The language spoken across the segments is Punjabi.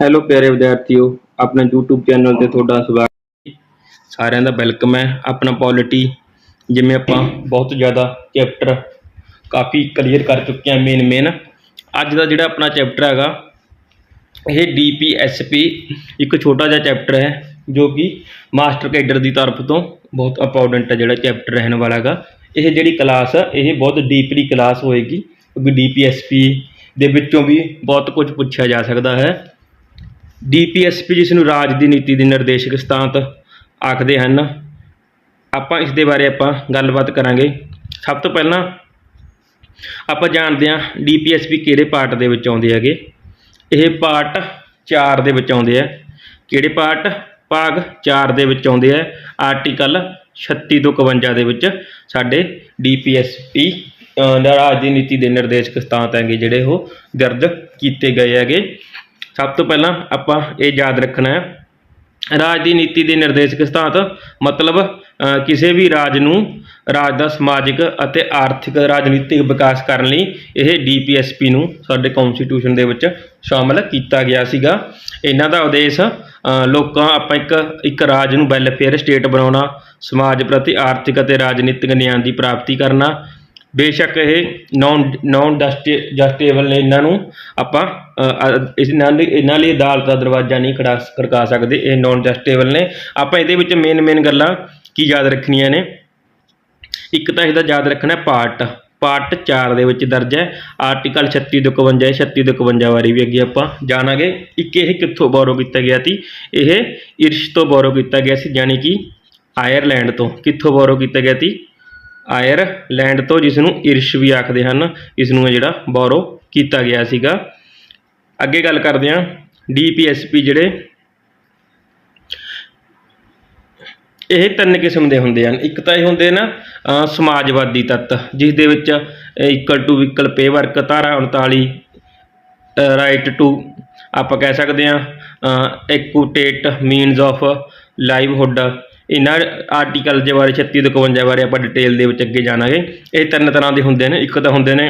ਹੈਲੋ ਪਿਆਰੇ ਵਿਦਿਆਰਥੀਓ, ਆਪਣੇ YouTube ਚੈਨਲ ਤੇ ਤੁਹਾਡਾ ਸਵਾਗਤ ਹੈ। ਸਾਰਿਆਂ ਦਾ ਵੈਲਕਮ ਹੈ। ਆਪਣਾ ਪੋਲਿਟੀ ਜਿਵੇਂ ਆਪਾਂ ਬਹੁਤ ਜ਼ਿਆਦਾ ਚੈਪਟਰ ਕਾਫੀ ਕਲੀਅਰ ਕਰ ਚੁੱਕੇ ਹਾਂ ਮੇਨ ਮੇਨ ਅੱਜ ਦਾ ਜਿਹੜਾ ਆਪਣਾ ਚੈਪਟਰ ਹੈਗਾ, ਇਹ DPSP ਇੱਕ ਛੋਟਾ ਜਿਹਾ ਚੈਪਟਰ ਹੈ, ਜੋ ਕਿ ਮਾਸਟਰ ਕੈਡਰ ਦੀ ਤਰਫ ਤੋਂ ਬਹੁਤ ਇੰਪੋਰਟੈਂਟ ਹੈ ਜਿਹੜਾ ਚੈਪਟਰ ਰਹਿਣ ਵਾਲਾ ਹੈਗਾ। ਇਹ ਜਿਹੜੀ ਕਲਾਸ ਹੈ, ਇਹ ਬਹੁਤ ਡੀਪਲੀ ਕਲਾਸ ਹੋਏਗੀ। ਕਿਉਂਕਿ DPSP ਦੇ ਵਿੱਚੋਂ ਵੀ ਬਹੁਤ ਕੁਝ ਪੁੱਛਿਆ ਜਾ ਸਕਦਾ ਹੈ। ਡੀਪੀਐਸਪੀ ਜਿਸ ਨੂੰ ਰਾਜ ਦੀ ਨੀਤੀ ਦੇ ਨਿਰਦੇਸ਼ਕ ਸਤਾਂਤ ਆਖਦੇ ਹਨ। ਆਪਾਂ ਇਸ ਦੇ ਬਾਰੇ ਆਪਾਂ ਗੱਲਬਾਤ ਕਰਾਂਗੇ। ਸਭ ਤੋਂ ਪਹਿਲਾਂ ਆਪਾਂ ਜਾਣਦੇ ਹਾਂ ਡੀਪੀਐਸਪੀ ਕਿਹੜੇ ਪਾਰਟ ਦੇ ਵਿੱਚ ਆਉਂਦੇ ਹੈਗੇ। ਇਹ ਪਾਰਟ 4 ਦੇ ਵਿੱਚ ਆਉਂਦੇ ਆ। ਕਿਹੜੇ ਪਾਰਟ? ਭਾਗ 4 ਦੇ ਵਿੱਚ ਆਉਂਦੇ ਆ। ਆਰਟੀਕਲ 36 ਤੋਂ 51 ਦੇ ਵਿੱਚ ਸਾਡੇ ਡੀਪੀਐਸਪੀ ਰਾਜ ਦੀ ਨੀਤੀ ਦੇ ਨਿਰਦੇਸ਼ਕ ਸਤਾਂਤ ਹੈਗੇ ਜਿਹੜੇ ਉਹ ਦਰਜ ਕੀਤੇ ਗਏ ਹੈਗੇ। ਸਭ ਤੋਂ ਪਹਿਲਾਂ ਆਪਾਂ ਇਹ ਯਾਦ ਰੱਖਣਾ ਹੈ। ਰਾਜ ਦੀ ਨੀਤੀ ਦੇ ਨਿਰਦੇਸ਼ਕ ਸਿਧਾਂਤ ਮਤਲਬ ਕਿਸੇ ਵੀ ਰਾਜ ਨੂੰ ਰਾਜ ਦਾ ਸਮਾਜਿਕ ਅਤੇ ਆਰਥਿਕ ਰਾਜਨੀਤਿਕ ਵਿਕਾਸ ਕਰਨ ਲਈ ਇਹ ਡੀਪੀਐਸਪੀ ਨੂੰ ਸਾਡੇ ਕਨਸਟੀਟਿਊਸ਼ਨ ਦੇ ਵਿੱਚ ਸ਼ਾਮਲ ਕੀਤਾ ਗਿਆ ਸੀਗਾ। ਇਹਨਾਂ ਦਾ ਉਦੇਸ਼ ਲੋਕਾਂ, ਆਪਾਂ ਇੱਕ ਇੱਕ ਰਾਜ ਨੂੰ ਵੈਲਫੇਅਰ ਸਟੇਟ ਬਣਾਉਣਾ, ਸਮਾਜ ਪ੍ਰਤੀ ਆਰਥਿਕ ਅਤੇ ਰਾਜਨੀਤਿਕ ਨਿਆਂ ਦੀ ਪ੍ਰਾਪਤੀ ਕਰਨਾ। ਬੇਸ਼ੱਕ ਇਹ ਨੌਨ ਨੌਨ ਜਸਟੇਬਲ ਨੇ ਇਹਨਾਂ ਨੂੰ ਆਪਾਂ ਇਸ ਨਾਲ ਇਹਨਾਂ ਲਈ ਅਦਾਲਤ ਦਾ ਦਰਵਾਜ਼ਾ ਨਹੀਂ ਖੜਾ ਖੜਕਾ ਸਕਦੇ। ਇਹ ਨੌਨ ਜਸਟੇਬਲ ਨੇ। ਆਪਾਂ ਇਹਦੇ ਵਿੱਚ ਮੇਨ ਮੇਨ ਗੱਲਾਂ ਕੀ ਯਾਦ ਰੱਖਣੀਆਂ ਨੇ? ਇੱਕ ਤਾਂ ਇਹਦਾ ਯਾਦ ਰੱਖਣਾ ਪਾਰਟ। ਪਾਰਟ 4 ਦੇ ਵਿੱਚ ਦਰਜ ਹੈ। ਆਰਟੀਕਲ 36 ਤੋਂ 51 36 ਤੋਂ 51 ਬਾਰੇ ਵੀ ਅੱਗੇ ਆਪਾਂ ਜਾਣਾਂਗੇ। ਇੱਕ ਇਹ ਕਿੱਥੋਂ ਬੋਰੋ ਕੀਤਾ ਗਿਆ ਸੀ? ਇਹ ਇਰਸ਼ ਤੋਂ ਬੋਰੋ ਕੀਤਾ ਗਿਆ ਸੀ ਯਾਨੀ ਕਿ ਆਇਰਲੈਂਡ ਤੋਂ। ਕਿੱਥੋਂ ਬੋਰੋ ਕੀਤਾ ਗਿਆ ਸੀ? ਆਇਰਲੈਂਡ ਤੋਂ ਜਿਸ ਨੂੰ ਇਰਸ਼ ਵੀ ਆਖਦੇ ਹਨ। ਇਸ ਨੂੰ ਹੈ ਜਿਹੜਾ ਬੋਰੋ ਕੀਤਾ ਗਿਆ ਸੀਗਾ। ਅੱਗੇ ਗੱਲ ਕਰਦੇ ਹਾਂ ਡੀਪੀਐਸਪੀ ਜਿਹੜੇ ਇਹ ਤਿੰਨ ਕਿਸਮ ਦੇ ਹੁੰਦੇ ਹਨ। ਇੱਕ ਤਾਂ ਇਹ ਹੁੰਦੇ ਨਾ ਸਮਾਜਵਾਦੀ ਤੱਤ, ਜਿਸ ਦੇ ਵਿੱਚ ਇਕਲ ਟੂ ਵਿਕਲ ਪੇ ਵਰਕ ਧਾਰਾ 39 ਰਾਈਟ ਟੂ ਆਪਾਂ ਕਹਿ ਸਕਦੇ ਹਾਂ ਇਕੂਟੇਟ ਮੀਨਸ ਆਫ ਲਾਈਵਹੁੱਡ ਇਹਨਾਂ ਆਰਟੀਕਲ ਦੇ ਬਾਰੇ 36 ਤੋਂ 51 ਬਾਰੇ ਆਪਾਂ ਡਿਟੇਲ ਦੇ ਵਿੱਚ ਅੱਗੇ ਜਾਣਾਂਗੇ। ਇਹ ਤਿੰਨ ਤਰ੍ਹਾਂ ਦੇ ਹੁੰਦੇ ਨੇ। ਇੱਕ ਤਾਂ ਹੁੰਦੇ ਨੇ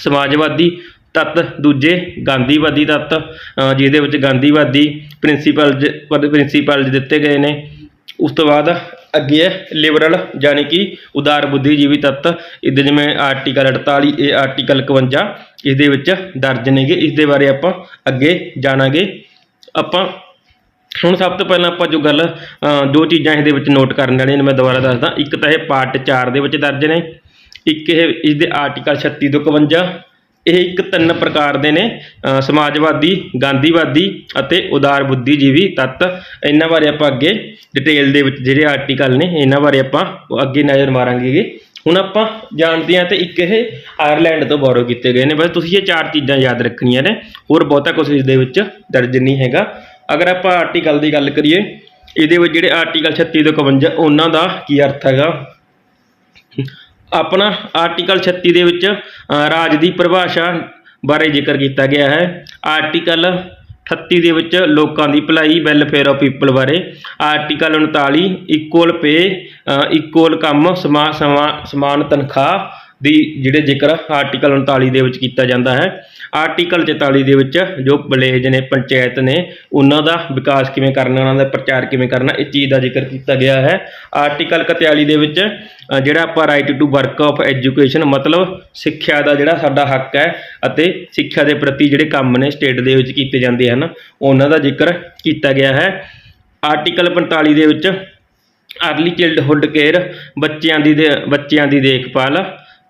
ਸਮਾਜਵਾਦੀ ਤੱਤ, ਦੂਜੇ ਗਾਂਧੀਵਾਦੀ ਤੱਤ ਜਿਹਦੇ ਵਿੱਚ ਗਾਂਧੀਵਾਦੀ ਪ੍ਰਿੰਸੀਪਲ ਪ੍ਰਿੰਸੀਪਲ ਦਿੱਤੇ ਗਏ ਨੇ। ਉਸ ਤੋਂ ਬਾਅਦ ਅੱਗੇ ਹੈ ਲਿਬਰਲ ਯਾਨੀ ਕਿ ਉਦਾਰ ਬੁੱਧੀਜੀਵੀ ਤੱਤ। ਇਹਦੇ ਜਿਵੇਂ ਆਰਟੀਕਲ 48 ਇਹ ਆਰਟੀਕਲ 51 ਇਸ ਵਿੱਚ ਦਰਜ ਨੇਗੇ। ਇਸ ਦੇ ਬਾਰੇ ਆਪਾਂ ਅੱਗੇ ਜਾਣਾਂਗੇ। ਆਪਾਂ ਹੁਣ ਸਭ ਤੋਂ ਪਹਿਲਾਂ ਆਪਾਂ ਜੋ ਗੱਲ ਦੋ ਚੀਜ਼ਾਂ ਇਹਦੇ ਵਿੱਚ ਨੋਟ ਕਰਨ ਵਾਲੀਆਂ ਨੇ, ਮੈਂ ਦੁਬਾਰਾ ਦੱਸਦਾ। ਇੱਕ ਤਾਂ ਇਹ ਪਾਰਟ 4 ਦੇ ਵਿੱਚ ਦਰਜ ਨੇ। ਇੱਕ ਇਹ ਇਸ ਦੇ ਆਰਟੀਕਲ 36 ਤੋਂ 51 ਇਹ ਇੱਕ ਤਿੰਨ ਪ੍ਰਕਾਰ ਦੇ ਨੇ ਸਮਾਜਵਾਦੀ, ਗਾਂਧੀਵਾਦੀ ਅਤੇ ਉਦਾਰ ਬੁੱਧੀਜੀਵੀ ਤੱਤ। ਇਹਨਾਂ ਬਾਰੇ ਆਪਾਂ ਅੱਗੇ ਡਿਟੇਲ ਦੇ ਵਿੱਚ ਜਿਹੜੇ ਆਰਟੀਕਲ ਨੇ, ਇਹਨਾਂ ਬਾਰੇ ਆਪਾਂ ਅੱਗੇ ਨਜ਼ਰ ਮਾਰਾਂਗੇ ਹੁਣ ਆਪਾਂ ਜਾਣਦੇ ਹਾਂ ਤੇ ਇੱਕ ਇਹ ਆਇਰਲੈਂਡ ਤੋਂ ਬੋਰੋ ਕੀਤੇ ਗਏ ਨੇ। ਬਸ ਤੁਸੀਂ ਇਹ ਚਾਰ ਚੀਜ਼ਾਂ ਯਾਦ ਰੱਖਣੀਆਂ ਨੇ, ਹੋਰ ਬਹੁਤਾ ਕੁਝ ਇਸ ਦੇ ਵਿੱਚ ਦਰਜ ਨਹੀਂ ਹੈਗਾ। ਅਗਰ ਆਪਾਂ ਆਰਟੀਕਲ ਦੀ ਗੱਲ ਕਰੀਏ, ਇਹਦੇ ਵਿੱਚ ਜਿਹੜੇ ਆਰਟੀਕਲ 36 ਤੋਂ 51 ਉਹਨਾਂ ਦਾ ਕੀ ਅਰਥ ਹੈਗਾ? ਆਪਣਾ ਆਰਟੀਕਲ 36 ਦੇ ਵਿੱਚ ਰਾਜ ਦੀ ਪਰਿਭਾਸ਼ਾ ਬਾਰੇ ਜ਼ਿਕਰ ਕੀਤਾ ਗਿਆ ਹੈ। ਆਰਟੀਕਲ 38 ਦੇ ਵਿੱਚ ਲੋਕਾਂ ਦੀ ਭਲਾਈ ਵੈਲਫੇਅਰ ਆਫ ਪੀਪਲ ਬਾਰੇ। ਆਰਟੀਕਲ 39 ਇਕੁਅਲ ਪੇ ਇਕੁਅਲ ਕੰਮ ਸਮਾਨ ਸਮਾ- ਸਮਾਨ ਤਨਖਾਹ ਦੀ ਜਿਹੜੇ ਜ਼ਿਕਰ ਆਰਟੀਕਲ 39 ਦੇ ਵਿੱਚ ਕੀਤਾ ਜਾਂਦਾ ਹੈ। ਆਰਟੀਕਲ 44 ਦੇ ਵਿੱਚ ਜੋ ਵਿਲੇਜ ਨੇ, ਪੰਚਾਇਤ ਨੇ, ਉਹਨਾਂ ਦਾ ਵਿਕਾਸ ਕਿਵੇਂ ਕਰਨਾ, ਉਹਨਾਂ ਦਾ ਪ੍ਰਚਾਰ ਕਿਵੇਂ ਕਰਨਾ, ਇਹ ਚੀਜ਼ ਦਾ ਜ਼ਿਕਰ ਕੀਤਾ ਗਿਆ ਹੈ। ਆਰਟੀਕਲ 41 ਦੇ ਵਿੱਚ ਜਿਹੜਾ ਆਪਾਂ right to work of education ਮਤਲਬ ਸਿੱਖਿਆ ਦਾ ਜਿਹੜਾ ਸਾਡਾ ਹੱਕ ਹੈ ਅਤੇ ਸਿੱਖਿਆ ਦੇ ਪ੍ਰਤੀ ਜਿਹੜੇ ਕੰਮ ਨੇ ਸਟੇਟ ਦੇ ਵਿੱਚ ਕੀਤੇ ਜਾਂਦੇ ਹਨ, ਉਹਨਾਂ ਦਾ ਜ਼ਿਕਰ ਕੀਤਾ ਗਿਆ ਹੈ। ਆਰਟੀਕਲ 45 ਦੇ ਵਿੱਚ, ਅਰਲੀ ਚਾਈਲਡਹੁੱਡ ਕੇਅਰ, ਬੱਚਿਆਂ ਦੀ ਦੇ, ਬੱਚਿਆਂ ਦੀ ਦੇਖਭਾਲ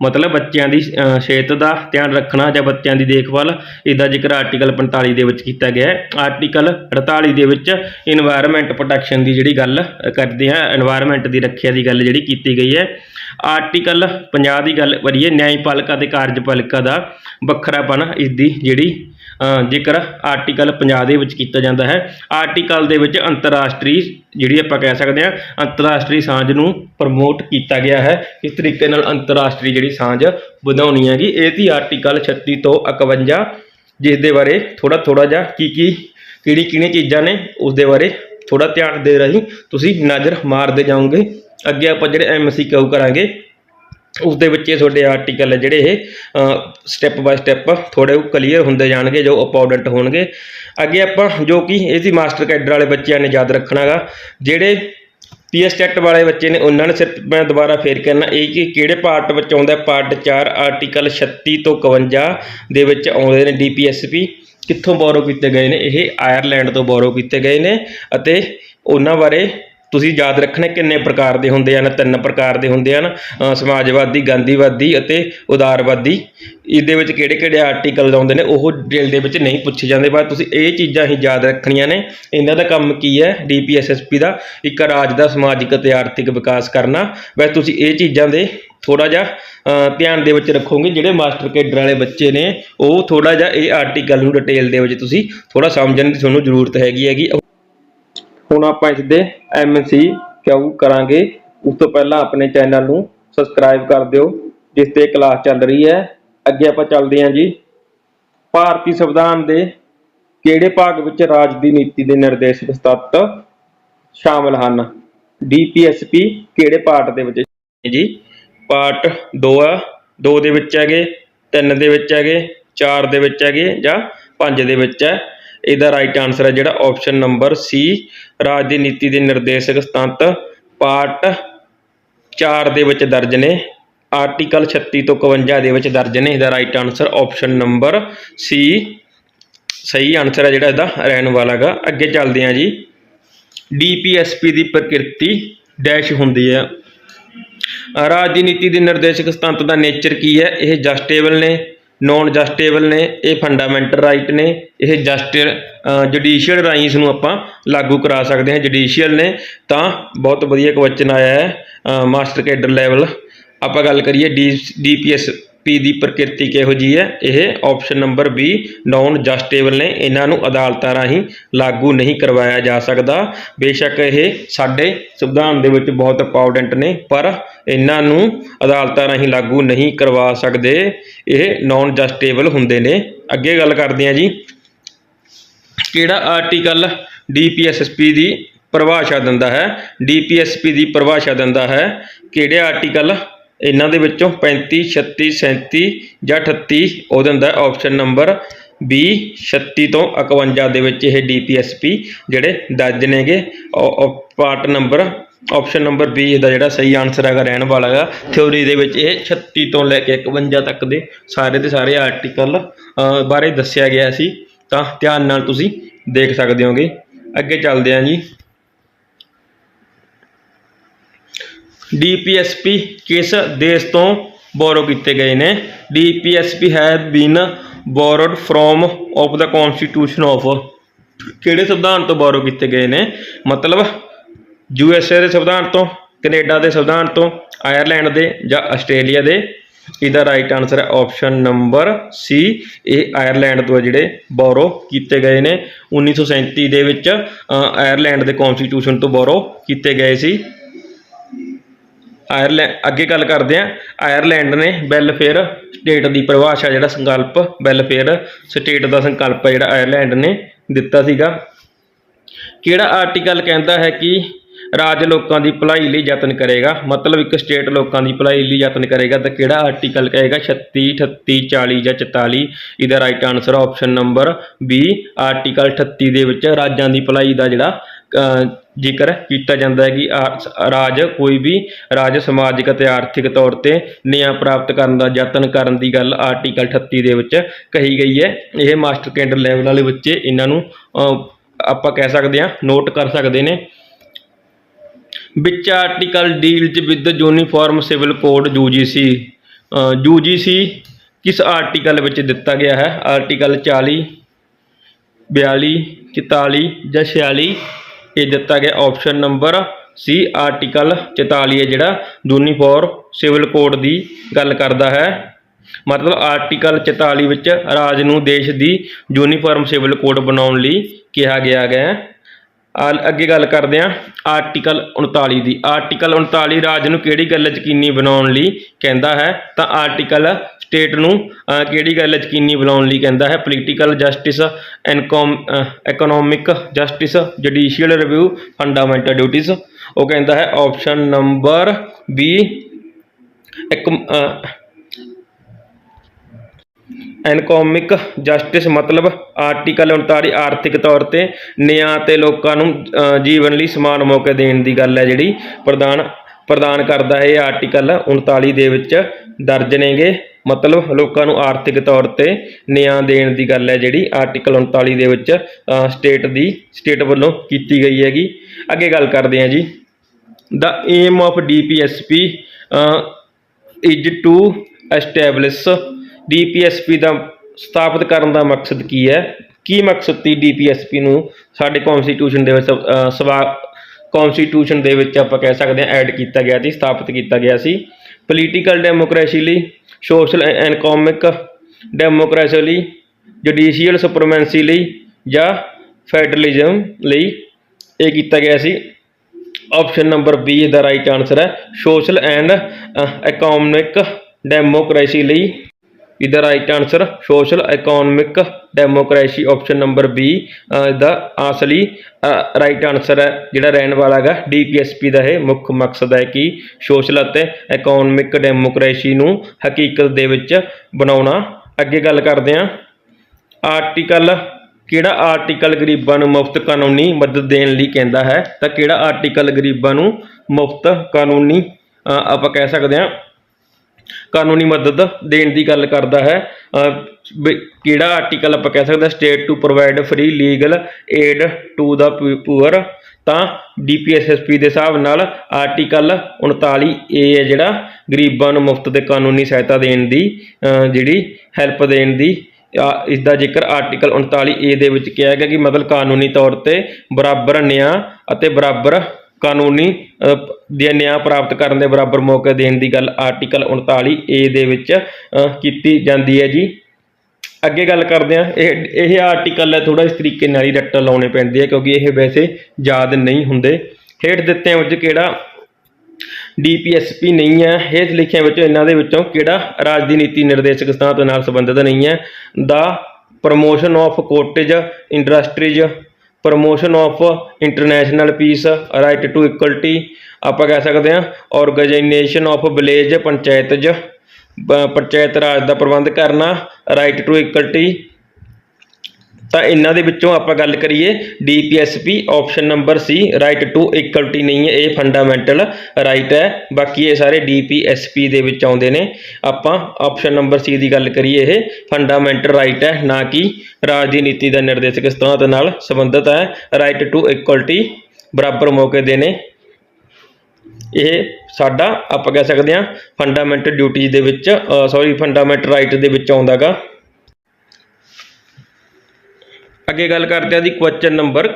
ਮਤਲਬ ਬੱਚਿਆਂ ਦੀ ਸਿਹਤ ਦਾ ਧਿਆਨ ਰੱਖਣਾ ਜਾਂ ਬੱਚਿਆਂ ਦੀ ਦੇਖਭਾਲ, ਇਹਦਾ ਜ਼ਿਕਰ ਆਰਟੀਕਲ 45 ਦੇ ਵਿੱਚ ਕੀਤਾ ਗਿਆ ਹੈ। ਆਰਟੀਕਲ 48 ਦੇ ਵਿੱਚ এনवायरमेंट ਪ੍ਰੋਟੈਕਸ਼ਨ ਦੀ ਜਿਹੜੀ ਗੱਲ ਕਰਦੇ ਆ এনवायरमेंट ਦੀ ਰੱਖਿਆ ਦੀ ਗੱਲ ਜਿਹੜੀ ਕੀਤੀ ਗਈ ਹੈ। ਆਰਟੀਕਲ 50 ਦੀ ਗੱਲ ਕਰੀਏ, ਨਿਆਂਪਾਲਿਕਾ ਤੇ ਕਾਰਜਪਾਲਿਕਾ ਦਾ ਵੱਖਰਾਪਣ ਇਸ ਦੀ ਜਿਹੜੀ ਜ਼ਿਕਰ ਆਰਟੀਕਲ 50 ਦੇ ਵਿੱਚ ਕੀਤਾ ਜਾਂਦਾ ਹੈ ਆਰਟੀਕਲ ਦੇ ਵਿੱਚ ਅੰਤਰਰਾਸ਼ਟਰੀ ਜਿਹੜੀ ਆਪਾਂ ਕਹਿ ਸਕਦੇ ਹਾਂ, ਅੰਤਰਰਾਸ਼ਟਰੀ ਸਾਂਝ ਨੂੰ ਪ੍ਰਮੋਟ ਕੀਤਾ ਗਿਆ ਹੈ। ਇਸ ਤਰੀਕੇ ਨਾਲ ਅੰਤਰਰਾਸ਼ਟਰੀ ਜਿਹੜੀ ਸਾਂਝ ਵਧਾਉਣੀ ਹੈਗੀ। ਇਹ ਦੀ ਆਰਟੀਕਲ 36 ਤੋਂ 51 ਜਿਸ ਦੇ ਬਾਰੇ ਥੋੜਾ ਥੋੜਾ ਜਿਹਾ ਕੀ ਕੀ ਕਿਹੜੀ ਕਿਹੜੀਆਂ ਚੀਜ਼ਾਂ ਨੇ ਉਸ ਦੇ ਬਾਰੇ ਥੋੜਾ ਧਿਆਨ ਦੇ ਰਹੀ। ਤੁਸੀਂ ਨਜ਼ਰ ਮਾਰਦੇ ਜਾਓਗੇ। ਅੱਗੇ ਆਪਾਂ ਜਿਹੜੇ ਐਮਸੀਕਿਊ ਕਰਾਂਗੇ ਉਸ ਦੇ ਵਿੱਚ ਇਹ ਤੁਹਾਡੇ ਆਰਟੀਕਲ ਜਿਹੜੇ ਇਹ ਸਟੈਪ ਬਾਏ ਸਟੈਪ ਥੋੜੇ ਕਲੀਅਰ ਹੁੰਦੇ ਜਾਣਗੇ, ਜੋ ਇੰਪੋਰਟੈਂਟ ਹੋਣਗੇ। ਅੱਗੇ ਆਪਾਂ ਜੋ ਕਿ ਇਹਦੀ ਮਾਸਟਰ ਕੈਡਰ ਵਾਲੇ ਬੱਚਿਆਂ ਨੇ ਯਾਦ ਰੱਖਣਾਗਾ, ਜਿਹੜੇ ਪੀਐਸ ਟੈਟ ਵਾਲੇ ਬੱਚੇ ਨੇ, ਉਹਨਾਂ ਨੇ ਸਿਰਫ ਮੈਂ ਦੁਬਾਰਾ ਫੇਰ ਕਹਿਣਾ, ਇਹ ਕਿ ਕਿਹੜੇ ਪਾਰਟ ਵਿੱਚ ਆਉਂਦਾ ਪਾਰਟ 4 ਆਰਟੀਕਲ 36 ਤੋਂ 51 ਦੇ ਵਿੱਚ ਆਉਂਦੇ ਨੇ ਡੀਪੀਐਸਪੀ ਕਿੱਥੋਂ ਬੋਰੋ ਕੀਤੇ ਗਏ ਨੇ? ਇਹ ਆਇਰਲੈਂਡ ਤੋਂ ਬੋਰੋ ਕੀਤੇ ਗਏ ਨੇ ਅਤੇ ਉਹਨਾਂ ਬਾਰੇ ਤੁਸੀਂ ਯਾਦ ਰੱਖਣਾ ਕਿੰਨੇ ਪ੍ਰਕਾਰ ਦੇ ਹੁੰਦੇ ਹਨ, ਤਿੰਨ ਪ੍ਰਕਾਰ ਦੇ ਹੁੰਦੇ ਹਨ ਸਮਾਜਵਾਦੀ, ਗਾਂਧੀਵਾਦੀ ਅਤੇ ਉਦਾਰਵਾਦੀ। ਇਹਦੇ ਵਿੱਚ ਕਿਹੜੇ ਕਿਹੜੇ ਆਰਟੀਕਲ ਆਉਂਦੇ ਨੇ, ਉਹ ਡਿਟੇਲ ਦੇ ਵਿੱਚ ਨਹੀਂ ਪੁੱਛੇ ਜਾਂਦੇ, ਪਰ ਤੁਸੀਂ ਇਹ ਚੀਜ਼ਾਂ ਹੀ ਯਾਦ ਰੱਖਣੀਆਂ ਨੇ। ਇਹਨਾਂ ਦਾ ਕੰਮ ਕੀ ਹੈ? ਡੀਪੀਐਸਐਸਪੀ ਦਾ ਇੱਕ ਰਾਜ ਦਾ ਸਮਾਜਿਕ ਅਤੇ ਆਰਥਿਕ ਵਿਕਾਸ ਕਰਨਾ। ਵੈਸੇ ਤੁਸੀਂ ਇਹ ਚੀਜ਼ਾਂ ਦੇ ਥੋੜਾ ਜਿਹਾ ਧਿਆਨ ਦੇ ਵਿੱਚ ਰੱਖੋਗੇ, ਜਿਹੜੇ ਮਾਸਟਰ ਕੇਡਰ ਵਾਲੇ ਬੱਚੇ ਨੇ, ਉਹ ਥੋੜਾ ਜਿਹਾ ਇਹ ਆਰਟੀਕਲ ਨੂੰ ਡਿਟੇਲ ਦੇ ਵਿੱਚ ਤੁਸੀਂ ਥੋੜਾ ਸਮਝਣ ਦੀ ਤੁਹਾਨੂੰ ਜ਼ਰੂਰਤ ਹੈਗੀ ਹੈਗੀ। ਹੁਣ ਆਪਾਂ ਇਸ ਦੇ ਐਮਸੀ ਕਿਉਂ ਕਰਾਂਗੇ? ਉਸ ਤੋਂ ਪਹਿਲਾਂ ਆਪਣੇ ਚੈਨਲ ਨੂੰ ਸਬਸਕ੍ਰਾਈਬ ਕਰ ਦਿਓ, ਜਿਸ ਤੇ ਕਲਾਸ ਚੱਲ ਰਹੀ ਹੈ। ਅੱਗੇ ਆਪਾਂ ਚੱਲਦੇ ਹਾਂ ਜੀ। ਭਾਰਤੀ ਸੰਵਿਧਾਨ ਦੇ ਕਿਹੜੇ ਭਾਗ ਵਿੱਚ ਰਾਜ ਦੀ ਨੀਤੀ ਦੇ ਨਿਰਦੇਸ਼ ਤੱਤ ਸ਼ਾਮਲ ਹਨ? ਡੀਪੀਐਸਪੀ ਕਿਹੜੇ ਪਾਰਟ ਦੇ ਵਿੱਚ ਜੀ? ਪਾਰਟ 2 ਆ। 2 ਦੇ ਵਿੱਚ ਹੈਗੇ 3 ਦੇ ਵਿੱਚ ਹੈਗੇ 4 ਦੇ ਵਿੱਚ ਹੈਗੇ ਜਾਂ 5 ਦੇ ਵਿੱਚ ਹੈ। ਇਹਦਾ ਰਾਈਟ ਆਨਸਰ ਹੈ ਜਿਹੜਾ ਆਪਸ਼ਨ ਨੰਬਰ ਸੀ ਰਾਜ ਦੀ ਨੀਤੀ ਦੇ ਨਿਰਦੇਸ਼ਕ ਸਤੰਤ ਪਾਰਟ 4 ਦੇ ਵਿੱਚ ਦਰਜ ਨੇ ਆਰਟੀਕਲ 36 ਤੋਂ 51 ਦੇ ਵਿੱਚ ਦਰਜ ਨੇ, ਇਹਦਾ right answer option number C ਸਹੀ ਆਨਸਰ ਹੈ ਜਿਹੜਾ ਇਹਦਾ ਰਹਿਣ ਵਾਲਾ ਗਾ ਅੱਗੇ ਚੱਲਦੇ ਹਾਂ ਜੀ। ਡੀਪੀਐਸਪੀ ਦੀ ਪ੍ਰਕਿਰਤੀ ਡੈਸ਼ ਹੁੰਦੀ ਹੈ। ਰਾਜ ਦੀ ਨੀਤੀ ਦੇ ਨਿਰਦੇਸ਼ਕ ਸਤੰਤ ਦਾ ਨੇਚਰ ਕੀ ਹੈ? ਇਹ ਜਸਟੇਬਲ ਨੇ। ਨੋਨ ਜਸਟੇਬਲ ਨੇ, ਇਹ ਫੰਡਾਮੈਂਟਲ ਰਾਈਟ ਨੇ, ਇਹ ਜਸਟ ਜੁਡੀਸ਼ੀਅਲ ਰਾਈਟਸ ਨੂੰ ਆਪਾਂ ਲਾਗੂ ਕਰਾ ਸਕਦੇ ਹਾਂ ਜੁਡੀਸ਼ੀਅਲ ਨੇ, ਤਾਂ ਬਹੁਤ ਵਧੀਆ ਕੁਐਸਚਨ ਆਇਆ ਹੈ ਮਾਸਟਰ ਕੇਡਰ ਲੈਵਲ ਆਪਾਂ ਗੱਲ ਕਰੀਏ ਡੀ ਪੀ ਦੀ ਪ੍ਰਕਿਰਤੀ ਕਿਹੋ ਜੀ ਹੈ? ਇਹ option number B non justiciable ਨੇ। ਇਹਨਾਂ ਨੂੰ ਅਦਾਲਤਾਂ ਰਾਹੀਂ ਲਾਗੂ ਨਹੀਂ ਕਰਵਾਇਆ ਜਾ ਸਕਦਾ। ਬੇਸ਼ੱਕ ਇਹ ਸਾਡੇ ਸੰਵਿਧਾਨ ਦੇ ਵਿੱਚ ਬਹੁਤ ਇੰਪੋਰਟੈਂਟ ਨੇ, ਪਰ ਇਹਨਾਂ ਨੂੰ ਅਦਾਲਤਾਂ ਰਾਹੀਂ ਲਾਗੂ ਨਹੀਂ ਕਰਵਾ ਸਕਦੇ। ਇਹ ਨੋਨ ਜਸਟੇਬਲ ਹੁੰਦੇ ਨੇ। ਅੱਗੇ ਗੱਲ ਕਰਦੇ ਹਾਂ ਜੀ। ਕਿਹੜਾ ਆਰਟੀਕਲ ਡੀਪੀਐਸਐਸਪੀ ਦੀ ਪਰਿਭਾਸ਼ਾ ਦਿੰਦਾ ਹੈ? ਡੀਪੀਐਸਪੀ ਦੀ ਪਰਿਭਾਸ਼ਾ ਦਿੰਦਾ ਹੈ। ਕਿਹੜੇ ਆਰਟੀਕਲ ਇਹਨਾਂ ਦੇ ਵਿੱਚੋਂ 35 36 37 ਜਾਂ 38 ਉਹ ਦਿੰਦਾ ਆਪਸ਼ਨ ਨੰਬਰ 20 36 ਤੋਂ 51 ਦੇ ਵਿੱਚ ਇਹ ਡੀਪੀਐਸਪੀ ਜਿਹੜੇ ਦਰਜ ਨੇਗੇ। ਪਾਰਟ ਨੰਬਰ ਆਪਸ਼ਨ ਨੰਬਰ 20 ਦਾ ਜਿਹੜਾ ਸਹੀ ਆਨਸਰ ਹੈਗਾ, ਰਹਿਣ ਵਾਲਾ ਹੈਗਾ। ਥਿਉਰੀ ਦੇ ਵਿੱਚ ਇਹ 36 ਤੋਂ ਲੈ ਕੇ 51 ਤੱਕ ਦੇ ਸਾਰੇ ਦੇ ਸਾਰੇ ਆਰਟੀਕਲ ਬਾਰੇ ਦੱਸਿਆ ਗਿਆ ਸੀ। ਤਾਂ ਧਿਆਨ ਨਾਲ ਤੁਸੀਂ ਦੇਖ ਸਕਦੇ ਹੋਗੇ। ਅੱਗੇ ਚੱਲਦੇ ਹਾਂ ਜੀ। ਡੀਪੀਐਸਪੀ ਕਿਸ ਦੇਸ਼ ਤੋਂ ਬੋਰੋ ਕੀਤੇ ਗਏ ਨੇ? ਡੀਪੀਐਸਪੀ ਹੈ been borrowed from of the constitution of ਕਿਹੜੇ ਸੰਵਿਧਾਨ ਤੋਂ ਬੋਰੋ ਕੀਤੇ ਗਏ ਨੇ? ਮਤਲਬ ਯੂਐਸਏ ਦੇ ਸੰਵਿਧਾਨ ਤੋਂ, ਕੈਨੇਡਾ ਦੇ ਸੰਵਿਧਾਨ ਤੋਂ, ਆਇਰਲੈਂਡ ਦੇ ਜਾਂ ਆਸਟ੍ਰੇਲੀਆ ਦੇ? ਇਹਦਾ ਰਾਈਟ ਆਨਸਰ ਹੈ ਆਪਸ਼ਨ ਨੰਬਰ ਸੀ ਇਹ ਆਇਰਲੈਂਡ ਤੋਂ ਹੈ ਜਿਹੜੇ ਬੋਰੋ ਕੀਤੇ ਗਏ ਨੇ। 1937 ਦੇ ਵਿੱਚ ਆਇਰਲੈਂਡ ਦੇ ਕਨਸਟੀਟਿਊਸ਼ਨ ਤੋਂ ਬੋਰੋ ਕੀਤੇ ਗਏ ਸੀ। ਆਇਰਲੈਂਡ ਅੱਗੇ ਗੱਲ ਕਰਦੇ ਆ ਆਇਰਲੈਂਡ ਨੇ ਵੈਲਫੇਅਰ ਸਟੇਟ ਦੀ ਪਰਿਭਾਸ਼ਾ ਜਿਹੜਾ ਸੰਕਲਪ ਵੈਲਫੇਅਰ ਸਟੇਟ ਦਾ ਸੰਕਲਪ ਹੈ ਜਿਹੜਾ ਆਇਰਲੈਂਡ ਨੇ ਦਿੱਤਾ ਸੀਗਾ। ਕਿਹੜਾ ਆਰਟੀਕਲ ਕਹਿੰਦਾ ਹੈ ਕਿ ਰਾਜ ਲੋਕਾਂ ਦੀ ਭਲਾਈ ਲਈ ਯਤਨ ਕਰੇਗਾ? ਮਤਲਬ ਇੱਕ ਸਟੇਟ ਲੋਕਾਂ ਦੀ ਭਲਾਈ ਲਈ ਯਤਨ ਕਰੇਗਾ ਤਾਂ ਕਿਹੜਾ ਆਰਟੀਕਲ ਕਹੇਗਾ? 36 38 40 ਜਾਂ 44 ਇਹਦਾ right answer option number B article 38 ਦੇ ਵਿੱਚ ਰਾਜਾਂ ਦੀ ਭਲਾਈ ਦਾ ਜਿਹੜਾ ਜ਼ਿਕਰ ਕੀਤਾ ਜਾਂਦਾ ਹੈ ਕਿ ਆ- ਰਾਜ ਕੋਈ ਵੀ ਰਾਜ ਸਮਾਜਿਕ ਅਤੇ ਆਰਥਿਕ ਤੌਰ ਤੇ ਨਿਆਂ ਪ੍ਰਾਪਤ ਕਰਨ ਦਾ ਯਤਨ ਕਰਨ ਦੀ ਗੱਲ ਆਰਟੀਕਲ 38 ਦੇ ਵਿੱਚ ਕਹੀ ਗਈ ਹੈ। ਇਹ ਮਾਸਟਰ ਕੈਡਰ ਲੈਵਲ ਵਾਲੇ ਬੱਚੇ ਇਹਨਾਂ ਨੂੰ ਆਪਾਂ ਕਹਿ ਸਕਦੇ ਹਾਂ ਨੋਟ ਕਰ ਸਕਦੇ ਨੇ। ਵਿੱਚ article deals with uniform civil code UGC UGC ਕਿਸ ਆਰਟੀਕਲ ਵਿੱਚ ਦਿੱਤਾ ਗਿਆ ਹੈ? ਆਰਟੀਕਲ 40 42 44 ਜਾਂ 46 ਇਹ ਦਿੱਤਾ ਗਿਆ ਆਪਸ਼ਨ ਨੰਬਰ ਸੀ ਆਰਟੀਕਲ 44 ਹੈ ਜਿਹੜਾ ਯੂਨੀਫਾਰਮ ਸਿਵਲ ਕੋਡ ਦੀ ਗੱਲ ਕਰਦਾ ਹੈ। ਮਤਲਬ ਆਰਟੀਕਲ 44 ਵਿੱਚ ਰਾਜ ਨੂੰ ਦੇਸ਼ ਦੀ ਯੂਨੀਫਾਰਮ ਸਿਵਲ ਕੋਡ ਬਣਾਉਣ ਲਈ ਕਿਹਾ ਗਿਆ ਹੈ। ਅੱਗੇ ਗੱਲ ਕਰਦੇ ਹਾਂ ਆਰਟੀਕਲ 39 ਦੀ। ਆਰਟੀਕਲ 39 ਰਾਜ ਨੂੰ ਕਿਹੜੀ ਗੱਲ ਯਕੀਨੀ ਬਣਾਉਣ ਲਈ ਕਹਿੰਦਾ ਹੈ? ਤਾਂ ਆਰਟੀਕਲ ਸਟੇਟ ਨੂੰ ਕਿਹੜੀ ਗੱਲ ਯਕੀਨੀ ਬਣਾਉਣ ਲਈ ਕਹਿੰਦਾ ਹੈ? Political justice income economic justice judicial review fundamental duties ਉਹ ਕਹਿੰਦਾ ਹੈ ਆਪਸ਼ਨ ਨੰਬਰ ਬੀ ਇੱਕ ਇਨਕੋਨੋਮਿਕ ਜਸਟਿਸ ਮਤਲਬ ਆਰਟੀਕਲ 39 ਆਰਥਿਕ ਤੌਰ ਤੇ ਨਿਆਂ ਤੇ ਲੋਕਾਂ ਨੂੰ ਜੀਵਨ ਲਈ ਸਮਾਨ ਮੌਕੇ ਦੇਣ ਦੀ ਗੱਲ ਹੈ ਜਿਹੜੀ ਪ੍ਰਦਾਨ ਪ੍ਰਦਾਨ ਕਰਦਾ ਹੈ ਇਹ ਆਰਟੀਕਲ 39 ਦੇ ਵਿੱਚ ਦਰਜ ਨੇਗੇ। ਮਤਲਬ ਲੋਕਾਂ ਨੂੰ ਆਰਥਿਕ ਤੌਰ ਤੇ ਨਿਆਂ ਦੇਣ ਦੀ ਗੱਲ ਹੈ ਜਿਹੜੀ ਆਰਟੀਕਲ 39 ਦੇ ਵਿੱਚ ਸਟੇਟ ਦੀ ਸਟੇਟ ਵੱਲੋਂ ਕੀਤੀ ਗਈ ਹੈਗੀ। ਅੱਗੇ ਗੱਲ ਕਰਦੇ ਹਾਂ ਜੀ। The aim of dpsp is to establish establish dpsp ਦਾ ਸਥਾਪਿਤ ਕਰਨ ਦਾ ਮਕਸਦ ਕੀ ਹੈ? ਕੀ ਮਕਸਦ ਸੀ dpsp ਨੂੰ? ਸਾਡੇ ਕਨਸਟੀਟਿਊਸ਼ਨ ਦੇ ਵਿੱਚ ਸਵਾ ਕਨਸਟੀਟਿਊਸ਼ਨ ਦੇ ਵਿੱਚ ਆਪਾਂ ਕਹਿ ਸਕਦੇ ਹਾਂ ਐਡ ਕੀਤਾ ਗਿਆ ਸੀ, ਸਥਾਪਿਤ ਕੀਤਾ ਗਿਆ ਸੀ। ਪੋਲੀਟੀਕਲ ਡੈਮੋਕ੍ਰੇਸੀ ਲਈ ਸੋਸ਼ਲ ਐਂਡ ਇਕਨੋਮਿਕ ਡੈਮੋਕ੍ਰੇਸੀ ਲਈ ਜੁਡੀਸ਼ੀਅਲ ਸੁਪਰਮੈਂਸੀ ਲਈ ਜਾਂ ਫੈਡਰਲਿਜ਼ਮ ਲਈ ਇਹ ਕੀਤਾ ਗਿਆ ਸੀ। ਆਪਸ਼ਨ ਨੰਬਰ ਬੀ ਦਾ ਰਾਈਟ ਆਨਸਰ ਹੈ ਸੋਸ਼ਲ ਐਂਡ ਇਕਨੋਮਿਕ ਡੈਮੋਕ੍ਰੇਸੀ ਲਈ। ਇਹਦਾ right answer social economic democracy option number B ਦਾ ਅਸਲੀ ਰਾਈਟ ਆਨਸਰ ਹੈ, ਜਿਹੜਾ ਰਹਿਣ ਵਾਲਾ ਹੈਗਾ ਡੀਪੀਐਸਪੀ ਦਾ ਇਹ ਮੁੱਖ ਮਕਸਦ ਹੈ ਕਿ ਸੋਸ਼ਲ ਅਤੇ ਇਕਨੋਮਿਕ ਡੈਮੋਕ੍ਰੇਸੀ ਨੂੰ ਹਕੀਕਤ ਦੇ ਵਿੱਚ ਬਣਾਉਣਾ। ਅੱਗੇ ਗੱਲ ਕਰਦੇ ਹਾਂ। ਆਰਟੀਕਲ ਕਿਹੜਾ ਆਰਟੀਕਲ ਗਰੀਬਾਂ ਨੂੰ ਮੁਫਤ ਕਾਨੂੰਨੀ ਮਦਦ ਦੇਣ ਲਈ ਕਹਿੰਦਾ ਹੈ? ਤਾਂ ਕਿਹੜਾ ਆਰਟੀਕਲ ਗਰੀਬਾਂ ਨੂੰ ਮੁਫਤ ਕਾਨੂੰਨੀ ਆਪਾਂ ਕਹਿ ਸਕਦੇ ਹਾਂ ਕਾਨੂੰਨੀ ਮਦਦ ਦੇਣ ਦੀ ਗੱਲ ਕਰਦਾ ਹੈ। ਕਿਹੜਾ ਆਰਟੀਕਲ ਆਪਾਂ ਕਹਿ ਸਕਦੇ ਹਾਂ state to provide free legal aid to the poor ਤਾਂ ਡੀਪੀਐਸਐਸਪੀ ਦੇ ਹਿਸਾਬ ਨਾਲ ਆਰਟੀਕਲ 39 ਏ ਹੈ ਜਿਹੜਾ, ਗਰੀਬਾਂ ਨੂੰ ਮੁਫਤ ਦੇ ਕਾਨੂੰਨੀ ਸਹਾਇਤਾ ਦੇਣ ਦੀ ਜਿਹੜੀ ਹੈਲਪ ਦੇਣ ਦੀ, ਆ ਇਸ ਦਾ ਜ਼ਿਕਰ ਆਰਟੀਕਲ 39 ਏ ਦੇ ਵਿੱਚ ਕਿਹਾ ਗਿਆ ਕਿ ਮਤਲਬ ਕਾਨੂੰਨੀ ਤੌਰ ਤੇ ਬਰਾਬਰ ਨਿਆਂ ਅਤੇ ਬਰਾਬਰ ਕਾਨੂੰਨੀ ਦੇ ਨਿਆਂ ਪ੍ਰਾਪਤ ਕਰਨ ਦੇ ਬਰਾਬਰ ਮੌਕੇ ਦੇਣ ਦੀ ਗੱਲ ਆਰਟੀਕਲ 39 ਏ ਦੇ ਵਿੱਚ ਕੀਤੀ ਜਾਂਦੀ ਹੈ ਜੀ। ਅੱਗੇ ਗੱਲ ਕਰਦੇ ਹਾਂ। ਇਹ ਇਹ ਆਰਟੀਕਲ ਹੈ ਥੋੜਾ ਇਸ ਤਰੀਕੇ ਨਾਲ ਹੀ ਰੱਟ ਲਾਉਣੇ ਪੈਂਦੇ ਆ, ਕਿਉਂਕਿ ਇਹ ਵੈਸੇ ਯਾਦ ਨਹੀਂ ਹੁੰਦੇ। ਹੇਠ ਦਿੱਤੇ ਵਿੱਚ ਕਿਹੜਾ? ਡੀਪੀਐਸਪੀ ਨਹੀਂ ਹੈ। ਹੇਠ ਲਿਖਿਆਂ ਵਿੱਚੋਂ ਇਹਨਾਂ ਦੇ ਵਿੱਚੋਂ ਕਿਹੜਾ ਰਾਜ ਦੀ ਨੀਤੀ ਨਿਰਦੇਸ਼ਕ ਸੰਸਥਾ ਨਾਲ ਸੰਬੰਧਿਤ ਨਹੀਂ ਹੈ? ਦਾ promotion of cottage industries promotion of international peace right to equality ਆਪਾਂ ਕਹਿ ਸਕਦੇ ਹਾਂ organisation of village panchayats panchayat raj ਦਾ ਪ੍ਰਬੰਧ ਕਰਨਾ ਰਾਈਟ ਟੂ ਇਕੁਅਲਟੀ ਤਾਂ ਇਹਨਾਂ ਦੇ ਵਿੱਚੋਂ ਆਪਾਂ ਗੱਲ ਕਰੀਏ DPSP option number C right to equality ਨਹੀਂ ਹੈ, ਇਹ ਫੰਡਾਮੈਂਟਲ ਰਾਈਟ ਹੈ। ਬਾਕੀ ਇਹ ਸਾਰੇ ਡੀਪੀਐਸਪੀ ਦੇ ਵਿੱਚ ਆਉਂਦੇ ਨੇ। ਆਪਾਂ ਆਪਸ਼ਨ ਨੰਬਰ ਸੀ ਦੀ ਗੱਲ ਕਰੀਏ, ਇਹ ਫੰਡਾਮੈਂਟਲ ਰਾਈਟ ਹੈ, ਨਾ ਕਿ ਰਾਜ ਦੀ ਨੀਤੀ ਦਾ ਨਿਰਦੇਸ਼ਕ ਸਤੰਭਤ ਨਾਲ ਸੰਬੰਧਿਤ ਹੈ। ਰਾਈਟ ਟੂ ਇਕੁਅਲਟੀ ਬਰਾਬਰ ਮੌਕੇ ਦੇਣੇ ਇਹ ਸਾਡਾ, ਆਪਾਂ ਕਹਿ ਸਕਦੇ ਹਾਂ ਫੰਡਾਮੈਂਟਲ ਡਿਊਟੀਜ਼ ਦੇ ਵਿੱਚ ਸੌਰੀ ਫੰਡਾਮੈਂਟਲ ਰਾਈਟ ਦੇ ਵਿੱਚ ਆਉਂਦਾਗਾ। ਅੱਗੇ ਗੱਲ ਕਰਦੇ ਹਾਂ ਜੀ ਕੁਐਸਚਨ ਨੰਬਰ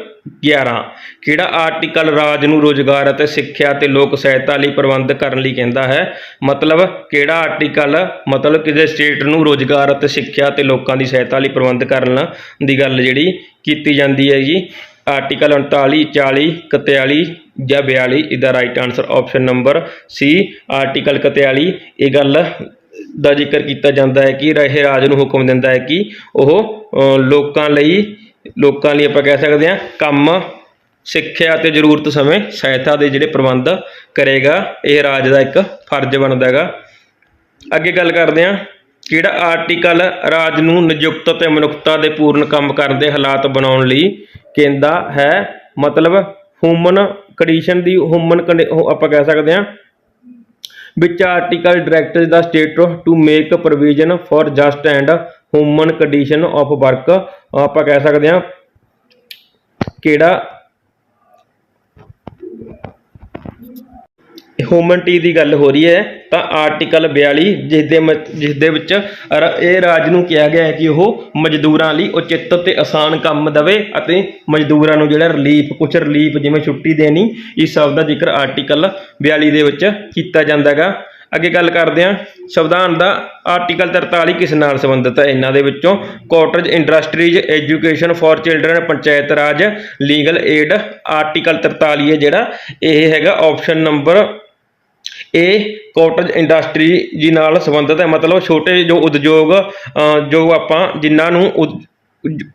11 ਕਿਹੜਾ ਆਰਟੀਕਲ ਰਾਜ ਨੂੰ ਰੋਜ਼ਗਾਰ ਅਤੇ ਸਿੱਖਿਆ ਤੇ ਲੋਕ ਸਹਾਇਤਾ ਲਈ ਪ੍ਰਬੰਧ ਕਰਨ ਲਈ ਕਹਿੰਦਾ ਹੈ? ਮਤਲਬ ਕਿਹੜਾ ਆਰਟੀਕਲ ਮਤਲਬ ਕਿਸੇ ਸਟੇਟ ਨੂੰ ਰੋਜ਼ਗਾਰ ਅਤੇ ਸਿੱਖਿਆ ਤੇ ਲੋਕਾਂ ਦੀ ਸਹਾਇਤਾ ਲਈ ਪ੍ਰਬੰਧ ਕਰਨ ਦੀ ਗੱਲ ਜਿਹੜੀ ਕੀਤੀ ਜਾਂਦੀ ਹੈ ਜੀ। ਆਰਟੀਕਲ 39 40 41 ਜਾਂ 42 ਇਹਦਾ right answer option number C article 41 ਇਹ ਗੱਲ ਦਾ ਜ਼ਿਕਰ ਕੀਤਾ ਜਾਂਦਾ ਹੈ ਕਿ ਇਹ ਰਾਜ ਨੂੰ ਹੁਕਮ ਦਿੰਦਾ ਹੈ ਕਿ ਉਹ ਲੋਕਾਂ ਲਈ ਲੋਕਾਂ ਲਈ ਆਪਾਂ ਕਹਿ ਸਕਦੇ ਹਾਂ ਕੰਮ, ਸਿੱਖਿਆ ਅਤੇ ਜ਼ਰੂਰਤ ਸਮੇਂ ਸਹਾਇਤਾ ਦੇ ਜਿਹੜੇ ਪ੍ਰਬੰਧ ਕਰੇਗਾ, ਇਹ ਰਾਜ ਦਾ ਇੱਕ ਫਰਜ਼ ਬਣਦਾ ਹੈਗਾ। ਅੱਗੇ ਗੱਲ ਕਰਦੇ ਹਾਂ ਕਿਹੜਾ ਆਰਟੀਕਲ ਰਾਜ ਨੂੰ ਨਿਯੁਕਤ ਅਤੇ ਮਨੁੱਖਤਾ ਦੇ ਪੂਰਨ ਕੰਮ ਕਰਨ ਦੇ ਹਾਲਾਤ ਬਣਾਉਣ ਲਈ ਕਹਿੰਦਾ ਹੈ, ਮਤਲਬ ਹਿਊਮਨ ਕੰਡੀਸ਼ਨ ਦੀ ਹਿਊਮਨ ਆਪਾਂ ਕਹਿ ਸਕਦੇ ਹਾਂ, ਵਿੱਚ article directs the state to make provision for just and human condition of work, ਆਪਾਂ ਕਹਿ ਸਕਦੇ ਹਾਂ ਕਿਹੜਾ? ਹਿਊਮਨ ਟੀ ਦੀ ਗੱਲ ਹੋ ਰਹੀ ਹੈ, ਤਾਂ ਆਰਟੀਕਲ 42 ਜਿਸ ਦੇ ਮ- ਜਿਸ ਦੇ ਵਿੱਚ ਇਹ ਰਾਜ ਨੂੰ ਕਿਹਾ ਗਿਆ ਹੈ ਕਿ ਉਹ ਮਜ਼ਦੂਰਾਂ ਲਈ ਉਚਿਤ ਤੇ ਆਸਾਨ ਕੰਮ ਦੇਵੇ ਅਤੇ ਮਜ਼ਦੂਰਾਂ ਨੂੰ ਜਿਹੜਾ ਰਿਲੀਫ ਕੁਝ ਰਿਲੀਫ ਜਿਵੇਂ ਛੁੱਟੀ ਦੇਣੀ, ਇਸ ਸਭ ਦਾ ਜ਼ਿਕਰ ਆਰਟੀਕਲ 42 ਦੇ ਵਿੱਚ ਕੀਤਾ ਜਾਂਦਾ ਹੈਗਾ। ਅੱਗੇ ਗੱਲ ਕਰਦੇ ਹਾਂ। ਸੰਵਿਧਾਨ ਦਾ ਆਰਟੀਕਲ 43 ਕਿਸ ਨਾਲ ਸੰਬੰਧਿਤ ਹੈ? ਇਹਨਾਂ ਦੇ ਵਿੱਚੋਂ cottage industries education for children panchayat raj legal aid article 43 ਹੈ ਜਿਹੜਾ। ਇਹ ਹੈਗਾ ਆਪਸ਼ਨ ਨੰਬਰ ਇਹ ਕਾਟੇਜ ਇੰਡਸਟਰੀ ਜੀ ਨਾਲ ਸੰਬੰਧਿਤ ਹੈ। ਮਤਲਬ ਛੋਟੇ ਜੋ ਉਦਯੋਗ ਜੋ ਆਪਾਂ ਜਿਨ੍ਹਾਂ ਨੂੰ ਉਦ-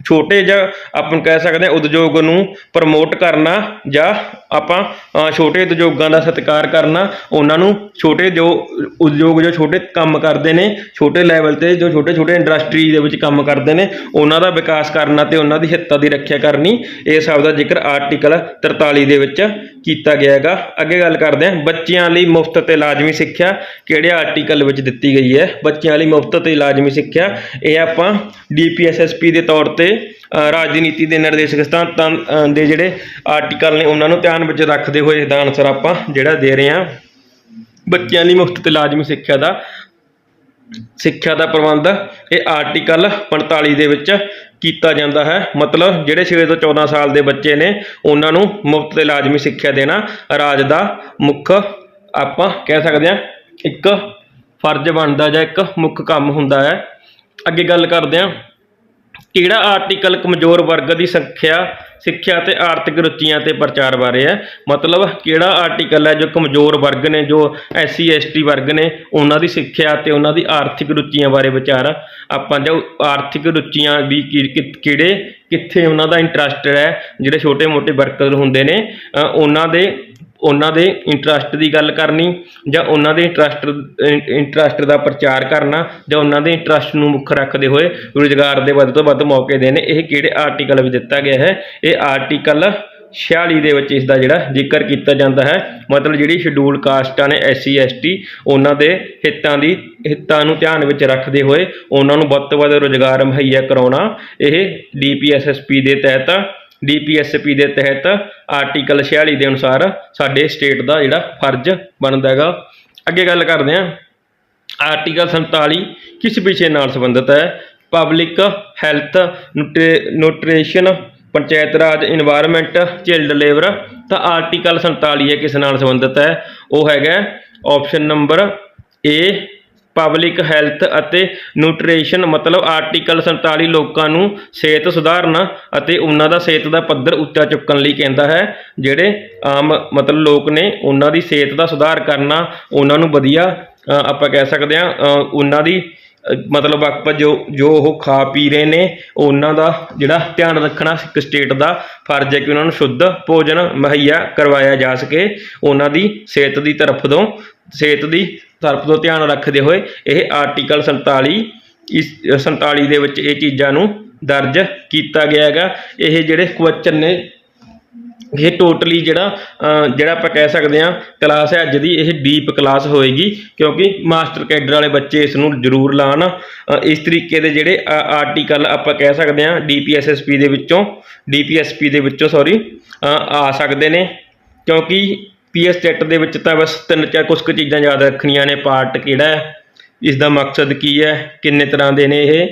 ਛੋਟੇ ਜਿਹਾ ਆਪਾਂ ਕਹਿ ਸਕਦੇ ਹਾਂ ਉਦਯੋਗ ਨੂੰ ਪ੍ਰਮੋਟ ਕਰਨਾ ਜਾਂ ਆਪਾਂ ਛੋਟੇ ਉਦਯੋਗਾਂ ਦਾ ਸਤਿਕਾਰ ਕਰਨਾ, ਉਹਨਾਂ ਨੂੰ ਛੋਟੇ ਜੋ ਉਦਯੋਗ ਜੋ ਛੋਟੇ ਕੰਮ ਕਰਦੇ ਨੇ, ਛੋਟੇ ਲੈਵਲ ਤੇ ਜੋ ਛੋਟੇ ਛੋਟੇ ਇੰਡਸਟਰੀ ਦੇ ਵਿੱਚ ਕੰਮ ਕਰਦੇ ਨੇ, ਉਹਨਾਂ ਦਾ ਵਿਕਾਸ ਕਰਨਾ ਤੇ ਉਹਨਾਂ ਦੀ ਹਿੱਤਾਂ ਦੀ ਰੱਖਿਆ ਕਰਨੀ, ਇਹ ਸਭ ਦਾ ਜ਼ਿਕਰ ਆਰਟੀਕਲ 43 ਦੇ ਵਿੱਚ ਕੀਤਾ ਗਿਆ ਹੈਗਾ। ਅੱਗੇ ਗੱਲ ਕਰਦੇ ਹਾਂ, ਬੱਚਿਆਂ ਲਈ ਮੁਫਤ ਤੇ ਲਾਜ਼ਮੀ ਸਿੱਖਿਆ ਕਿਹੜੇ ਆਰਟੀਕਲ ਵਿੱਚ ਦਿੱਤੀ ਗਈ ਹੈ? ਬੱਚਿਆਂ ਲਈ ਮੁਫਤ ਤੇ ਲਾਜ਼ਮੀ ਸਿੱਖਿਆ, ਇਹ ਆਪਾਂ ਡੀਪੀਐਸਐਸਪੀ ਦੇ ਤੌਰ ਤੇ ਰਾਜਨੀਤੀ ਦੇ ਨਿਰਦੇਸ਼ਕ ਸਥਾਨ ਅ, ਦੇ ਜਿਹੜੇ ਆਰਟੀਕਲ ਨੇ ਉਹਨਾਂ ਨੂੰ ਧਿਆਨ ਵਿੱਚ ਰੱਖਦੇ ਹੋਏ ਇਹਦਾ ਆਨਸਰ ਆਪਾਂ ਜਿਹੜਾ ਦੇ ਰਹੇ ਹਾਂ। ਬੱਚਿਆਂ ਲਈ ਮੁਫਤ ਤੇ ਲਾਜ਼ਮੀ ਸਿੱਖਿਆ ਦਾ ਸਿੱਖਿਆ ਦਾ ਪ੍ਰਬੰਧ ਇਹ ਆਰਟੀਕਲ 45 ਦੇ ਵਿੱਚ ਕੀਤਾ ਜਾਂਦਾ ਹੈ। ਮਤਲਬ ਜਿਹੜੇ 6 ਤੋਂ 14 ਸਾਲ ਦੇ ਬੱਚੇ ਨੇ ਉਹਨਾਂ ਨੂੰ ਮੁਫਤ ਤੇ ਲਾਜ਼ਮੀ ਸਿੱਖਿਆ ਦੇਣਾ ਰਾਜ ਦਾ ਮੁੱਖ ਆਪਾਂ ਕਹਿ ਸਕਦੇ ਹਾਂ ਇੱਕ ਫਰਜ਼ ਬਣਦਾ ਜਾਂ ਇੱਕ ਮੁੱਖ ਕੰਮ ਹੁੰਦਾ ਹੈ। ਅੱਗੇ ਗੱਲ ਕਰਦੇ ਹਾਂ। ਕਿਹੜਾ ਆਰਟੀਕਲ ਕਮਜ਼ੋਰ ਵਰਗ ਦੀ ਸੰਖਿਆ, ਸਿੱਖਿਆ ਤੇ ਆਰਥਿਕ ਰੁਚੀਆਂ ਤੇ ਪ੍ਰਚਾਰ ਬਾਰੇ ਹੈ? ਮਤਲਬ ਕਿਹੜਾ ਆਰਟੀਕਲ ਹੈ ਜੋ ਕਮਜ਼ੋਰ ਵਰਗ ਨੇ, ਜੋ ਐਸਸੀ ਐਸਟੀ ਵਰਗ ਨੇ, ਉਹਨਾਂ ਦੀ ਸਿੱਖਿਆ ਤੇ ਉਹਨਾਂ ਦੀ ਆਰਥਿਕ ਰੁਚੀਆਂ ਬਾਰੇ ਵਿਚਾਰ? ਆਪਾਂ ਜੋ ਆਰਥਿਕ ਰੁਚੀਆਂ ਦੀ ਕਿ- ਕਿਹੜੇ, ਕਿੱਥੇ ਉਹਨਾਂ ਦਾ ਇੰਟਰਸਟ ਹੈ, ਜਿਹੜੇ ਛੋਟੇ-ਮੋਟੇ ਵਰਕਰ ਹੁੰਦੇ ਨੇ ਉਹਨਾਂ ਦੇ ਉਹਨਾਂ ਦੇ ਇੰਟਰਸਟ ਦੀ ਗੱਲ ਕਰਨੀ ਜਾਂ ਉਹਨਾਂ ਦੇ ਇੰਟਰਸਟ ਇੰਟਰਸਟ ਦਾ ਪ੍ਰਚਾਰ ਕਰਨਾ ਜਾਂ ਉਹਨਾਂ ਦੇ ਇੰਟਰਸਟ ਨੂੰ ਮੁੱਖ ਰੱਖਦੇ ਹੋਏ ਰੁਜ਼ਗਾਰ ਦੇ ਵੱਧ ਤੋਂ ਵੱਧ ਮੌਕੇ ਦੇਣੇ, ਇਹ ਕਿਹੜੇ ਆਰਟੀਕਲ ਵਿੱਚ ਦਿੱਤਾ ਗਿਆ ਹੈ? ਇਹ ਆਰਟੀਕਲ 46 ਦੇ ਵਿੱਚ ਇਸ ਦਾ ਜਿਹੜਾ ਜ਼ਿਕਰ ਕੀਤਾ ਜਾਂਦਾ ਹੈ। ਮਤਲਬ ਜਿਹੜੀ ਸ਼ਡਿਊਲ ਕਾਸਟਾਂ ਨੇ ਐਸਸੀ ਐਸਟੀ ਉਹਨਾਂ ਦੇ ਹਿੱਤਾਂ ਦੀ, ਹਿੱਤਾਂ ਨੂੰ ਧਿਆਨ ਵਿੱਚ ਰੱਖਦੇ ਹੋਏ ਉਹਨਾਂ ਨੂੰ ਵੱਧ ਤੋਂ ਵੱਧ ਰੁਜ਼ਗਾਰ ਮੁਹੱਈਆ ਕਰਾਉਣਾ, ਇਹ ਡੀਪੀਐਸਐਸਪੀ ਦੇ ਤਹਿਤ ਡੀਪੀਐਸਪੀ ਦੇ ਤਹਿਤ ਆਰਟੀਕਲ 46 ਦੇ ਅਨੁਸਾਰ ਸਾਡੇ ਸਟੇਟ ਦਾ ਜਿਹੜਾ ਫਰਜ਼ ਬਣਦਾ ਹੈਗਾ। ਅੱਗੇ ਗੱਲ ਕਰਦੇ ਹਾਂ। ਆਰਟੀਕਲ 47 ਕਿਸ ਵਿਸ਼ੇ ਨਾਲ ਸੰਬੰਧਿਤ ਹੈ? Public health nutrition panchayat raj environment child labour ਤਾਂ ਆਰਟੀਕਲ 47 ਹੈ ਕਿਸ ਨਾਲ ਸੰਬੰਧਿਤ ਹੈ? ਉਹ ਹੈਗਾ option number A public health ਅਤੇ ਨਿਊਟ੍ਰੀਸ਼ਨ ਮਤਲਬ ਆਰਟੀਕਲ 47 ਲੋਕਾਂ ਨੂੰ ਸਿਹਤ ਸੁਧਾਰਨਾ ਅਤੇ ਉਹਨਾਂ ਦਾ ਸਿਹਤ ਦਾ ਪੱਧਰ ਉੱਚਾ ਚੁੱਕਣ ਲਈ ਕਹਿੰਦਾ ਹੈ ਜਿਹੜੇ ਆਮ ਮਤਲਬ ਲੋਕ ਨੇ ਉਹਨਾਂ ਦੀ ਸਿਹਤ ਦਾ ਸੁਧਾਰ ਕਰਨਾ ਉਹਨਾਂ ਨੂੰ ਵਧੀਆ ਆਪਾਂ ਕਹਿ ਸਕਦੇ ਹਾਂ ਉਹਨਾਂ ਦੀ ਅ, ਮਤਲਬ ਆਪਾਂ ਜੋ ਜੋ ਉਹ ਖਾ ਪੀ ਰਹੇ ਨੇ ਉਹਨਾਂ ਦਾ ਜਿਹੜਾ ਧਿਆਨ ਰੱਖਣਾ ਇੱਕ ਸਟੇਟ ਦਾ ਫਰਜ਼ ਹੈ ਕਿ ਉਹਨਾਂ ਨੂੰ ਸ਼ੁੱਧ ਭੋਜਨ ਮੁਹੱਈਆ ਕਰਵਾਇਆ ਜਾ ਸਕੇ ਉਹਨਾਂ ਦੀ ਸਿਹਤ ਦੀ ਤਰਫ ਤੋਂ ਸਿਹਤ ਦੀ ਤਰਫ ਤੋਂ ਧਿਆਨ ਰੱਖਦੇ ਹੋਏ ਇਹ ਆਰਟੀਕਲ 47 ਇਸ 47 ਦੇ ਵਿੱਚ ਇਹ ਚੀਜ਼ਾਂ ਨੂੰ ਦਰਜ ਕੀਤਾ ਗਿਆ ਹੈਗਾ। ਇਹ ਜਿਹੜੇ ਕੁਐਸਚਨ ਨੇ, ਇਹ ਟੋਟਲੀ ਜਿਹੜਾ ਜਿਹੜਾ ਆਪਾਂ ਕਹਿ ਸਕਦੇ ਹਾਂ ਕਲਾਸ ਹੈ ਅੱਜ ਦੀ, ਇਹ ਡੀਪ ਕਲਾਸ ਹੋਏਗੀ ਕਿਉਂਕਿ ਮਾਸਟਰ ਕੈਡਰ ਵਾਲੇ ਬੱਚੇ ਇਸ ਨੂੰ ਜ਼ਰੂਰ ਲਾਣ। ਇਸ ਤਰੀਕੇ ਦੇ ਜਿਹੜੇ ਆਰਟੀਕਲ ਆਪਾਂ ਕਹਿ ਸਕਦੇ ਹਾਂ ਡੀਪੀਐਸਐਸਪੀ ਦੇ ਵਿੱਚੋਂ ਡੀਪੀਐਸਪੀ ਦੇ ਵਿੱਚੋਂ ਸੌਰੀ ਆ ਸਕਦੇ ਨੇ। ਕਿਉਂਕਿ ਪੀਐਸ ਚੈਟ ਦੇ ਵਿੱਚ ਤਾਂ ਬਸ ਤਿੰਨ ਚਾਰ ਕੁਝ ਕੁ ਚੀਜ਼ਾਂ ਯਾਦ ਰੱਖਣੀਆਂ ਨੇ, ਪਾਰਟ ਕਿਹੜਾ ਹੈ ਇਸ ਦਾ ਮਕਸਦ ਕੀ ਹੈ, ਕਿੰਨੇ ਤਰ੍ਹਾਂ ਦੇ ਨੇ ਇਹ